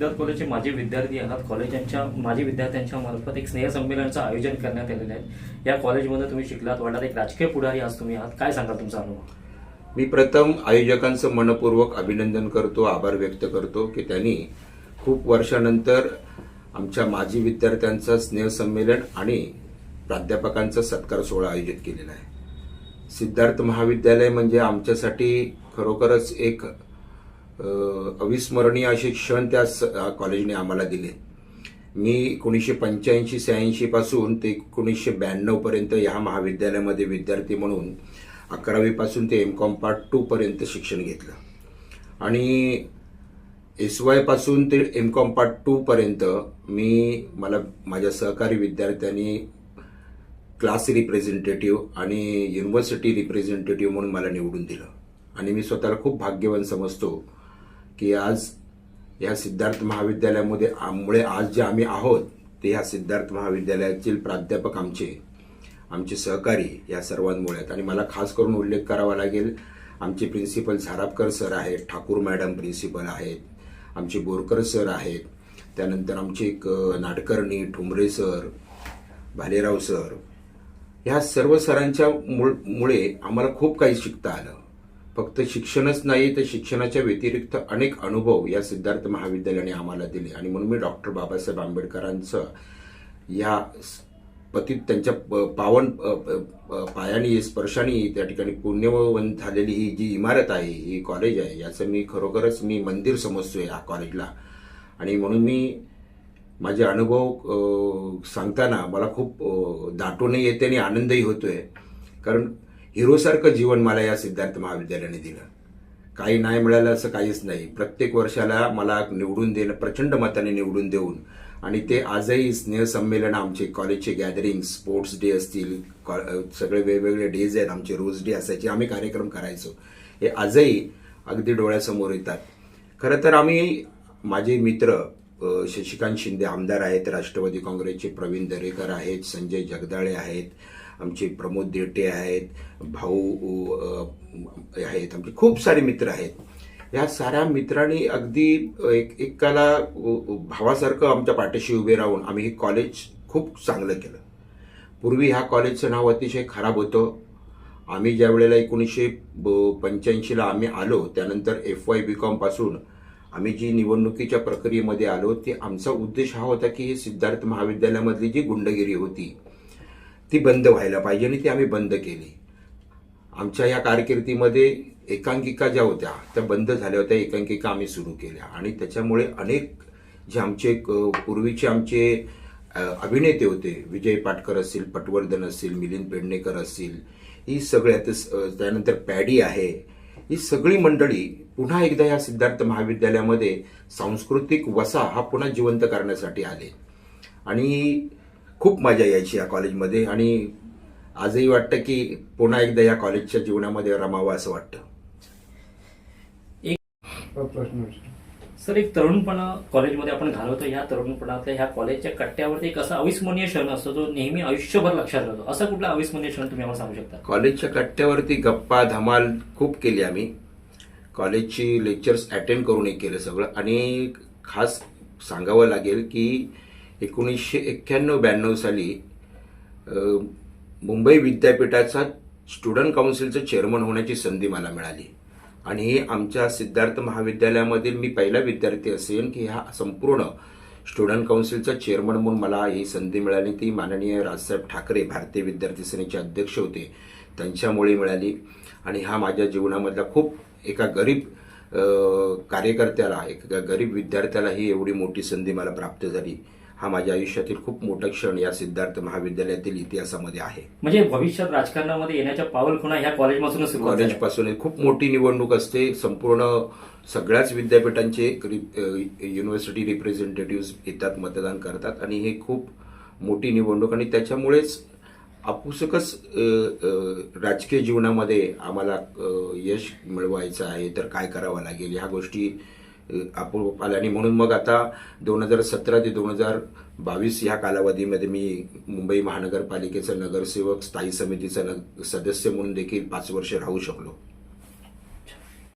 सिद्धार्थ कॉलेजचे माजी विद्यार्थी आहात. कॉलेजांच्या माजी विद्यार्थ्यांच्या मार्फत एक स्नेहसंमेलनाचं आयोजन करण्यात आलेलं आहे. या कॉलेजमध्ये तुम्ही शिकलात वाटत एक राजकीय पुढारी आज तुम्ही आहात. काय सांगाल तुमचा अनुभव? मी प्रथम आयोजकांचं मनपूर्वक अभिनंदन करतो आभार व्यक्त करतो की त्यांनी खूप वर्षानंतर आमच्या माजी विद्यार्थ्यांचं स्नेहसंमेलन आणि प्राध्यापकांचा सत्कार सोहळा आयोजित केलेला आहे. सिद्धार्थ महाविद्यालय म्हणजे आमच्यासाठी खरोखरच एक अविस्मरणीय असे क्षण त्या कॉलेजने आम्हाला दिले. मी एकोणीसशे पंच्याऐंशी शहाऐंशी पासून ते एकोणीसशे ब्याण्णव पर्यंत या महाविद्यालयामध्ये विद्यार्थी म्हणून अकरावी पासून ते एम कॉम पार्ट टू पर्यंत शिक्षण घेतलं. आणि एस वायपासून ते एम कॉम पार्ट टू पर्यंत मी मला माझ्या सहकारी विद्यार्थ्यांनी क्लास रिप्रेझेंटेटिव्ह आणि युनिव्हर्सिटी रिप्रेझेंटेटिव्ह म्हणून मला निवडून दिलं. आणि मी स्वतःला खूप भाग्यवान समजतो. की आज या सिद्धार्थ महाविद्यालयामध्ये मुळे आज जे आम्ही आहोत ते ह्या सिद्धार्थ महाविद्यालयातील प्राध्यापक आमचे आमचे सहकारी या सर्वांमुळे आहेत. आणि मला खास करून उल्लेख करावा लागेल आमचे प्रिन्सिपल झारापकर सर आहेत ठाकूर मॅडम प्रिन्सिपल आहेत आमचे बोरकर सर आहेत त्यानंतर आमचे एक नाटकर्णी ठुमरे सर भालेराव सर ह्या सर्व सरांच्या मुळ- मुळे आम्हाला खूप काही शिकता आलं. फक्त शिक्षणच नाही तर शिक्षणाच्या व्यतिरिक्त अनेक अनुभव या सिद्धार्थ महाविद्यालयाने आम्हाला दिले. आणि म्हणून मी डॉक्टर बाबासाहेब आंबेडकरांचं या स- पतित त्यांच्या प- पावन पायाने स्पर्शाने त्या ठिकाणी पुण्यवंत झालेली ही जी इमारत आहे ही कॉलेज आहे याचं मी खरोखरच मी मंदिर समजतोय या कॉलेजला. आणि म्हणून मी माझे अनुभव सांगताना मला खूप दाटूनही येते आणि आनंदही होतोय. कारण हिरोसारखं जीवन मला या सिद्धार्थ महाविद्यालयाने दिलं. काही नाही मिळालं असं काहीच नाही. प्रत्येक वर्षाला मला निवडून देणं प्रचंड मताने निवडून देऊन आणि ते आजही स्नेहसंमेलन आमचे कॉलेजचे गॅदरिंग स्पोर्ट्स डे असतील कॉ- सगळे वेगवेगळे डेज आहेत आमचे रोज डे असायचे आम्ही कार्यक्रम करायचो. हे आजही अगदी डोळ्यासमोर येतात. खरं तर आम्ही माझे मित्र शशिकांत शिंदे आमदार आहेत राष्ट्रवादी काँग्रेसचे प्रवीण दरेकर आहेत संजय जगदाळे आहेत आमचे प्रमोद देटे आहेत भाऊ आहेत आमचे खूप सारे मित्र आहेत. या साऱ्या मित्रांनी अगदी एक एकाला भावासारखं आमच्या पाठीशी उभे राहून आम्ही हे कॉलेज खूप चांगलं केलं. पूर्वी ह्या कॉलेजचं नाव अतिशय खराब होतं. आम्ही ज्या वेळेला एकोणीसशे पंच्याऐंशीला आम्ही आलो त्यानंतर एफ वाय बी कॉमपासून आम्ही जी निवडणुकीच्या प्रक्रियेमध्ये आलो ते आमचा उद्देश हा होता की हे सिद्धार्थ महाविद्यालयामधली जी गुंडगिरी होती ती बंद व्हायला पाहिजे आणि ती आम्ही बंद केली. आमच्या या कारकिर्दीमध्ये एकांकिका ज्या होत्या त्या बंद झाल्या होत्या एकांकिका आम्ही सुरू केल्या. आणि त्याच्यामुळे अनेक जे आमचे पूर्वीचे आमचे अभिनेते होते विजय पाटकर असतील पटवर्धन असतील मिलिंद पेडणेकर असतील ही सगळ्यात त्यानंतर पॅडी आहे ही सगळी मंडळी पुन्हा एकदा या सिद्धार्थ महाविद्यालयामध्ये सांस्कृतिक वसा हा पुन्हा जिवंत करण्यासाठी आले आणि खूप मजा यायची या कॉलेजमध्ये आणि आजही वाटतं की पुन्हा एकदा या कॉलेजच्या जीवनामध्ये रमावं असं वाटतं प्रश्न. सर एक तरुणपणा कॉलेजमध्ये आपण घालवतो. या तरुणपणातल्या ह्या कॉलेजच्या कट्ट्यावरती एक असा अविस्मरणीय क्षण असतो जो नेहमी आयुष्यभर लक्षात राहतो. असा कुठला अविस्मरणीय क्षण तुम्ही आम्हाला सांगू शकता? कॉलेजच्या कट्ट्यावरती गप्पा धमाल खूप केली आम्ही. कॉलेजची लेक्चर्स अटेंड करून केलं सगळं. आणि खास सांगावं लागेल की एकोणीसशे एक्क्याण्णव ब्याण्णव साली मुंबई विद्यापीठाचा स्टुडंट काउन्सिलचं चेअरमन होण्याची संधी मला मिळाली. आणि हे आमच्या सिद्धार्थ महाविद्यालयामधील मी पहिला विद्यार्थी असेन की ह्या संपूर्ण स्टुडंट काउन्सिलचा चेअरमन म्हणून मला ही संधी मिळाली. ती माननीय राजसाहेब ठाकरे भारतीय विद्यार्थी सेनेचे अध्यक्ष होते. त्यांच्यामुळे मिळाली. आणि हा माझ्या जीवनामधला खूप एका गरीब कार्यकर्त्याला एका गरीब विद्यार्थ्याला ही एवढी मोठी संधी मला प्राप्त झाली. हा माझ्या आयुष्यातील खूप मोठा क्षण या सिद्धार्थ महाविद्यालयातील इतिहासामध्ये आहे. म्हणजे भविष्यात राजकारणामध्ये येण्याच्या पावल खुणा ह्या कॉलेजपासूनच. कॉलेजपासून खूप मोठी निवडणूक असते. संपूर्ण सगळ्याच विद्यापीठांचे युनिव्हर्सिटी रिप्रेझेंटेटिव्ह येतात मतदान करतात आणि हे खूप मोठी निवडणूक आणि त्याच्यामुळेच आपुसकच राजकीय जीवनामध्ये आम्हाला यश मिळवायचं आहे. तर काय करावं लागेल? ह्या गोष्टी आपोआप आल्या आणि म्हणून मग आता दोन हजार सतरा ते दोन हजार बावीस ह्या कालावधीमध्ये मी मुंबई महानगरपालिकेचा नगरसेवक स्थायी समितीचा नग- सदस्य म्हणून देखील पाच वर्ष राहू शकलो.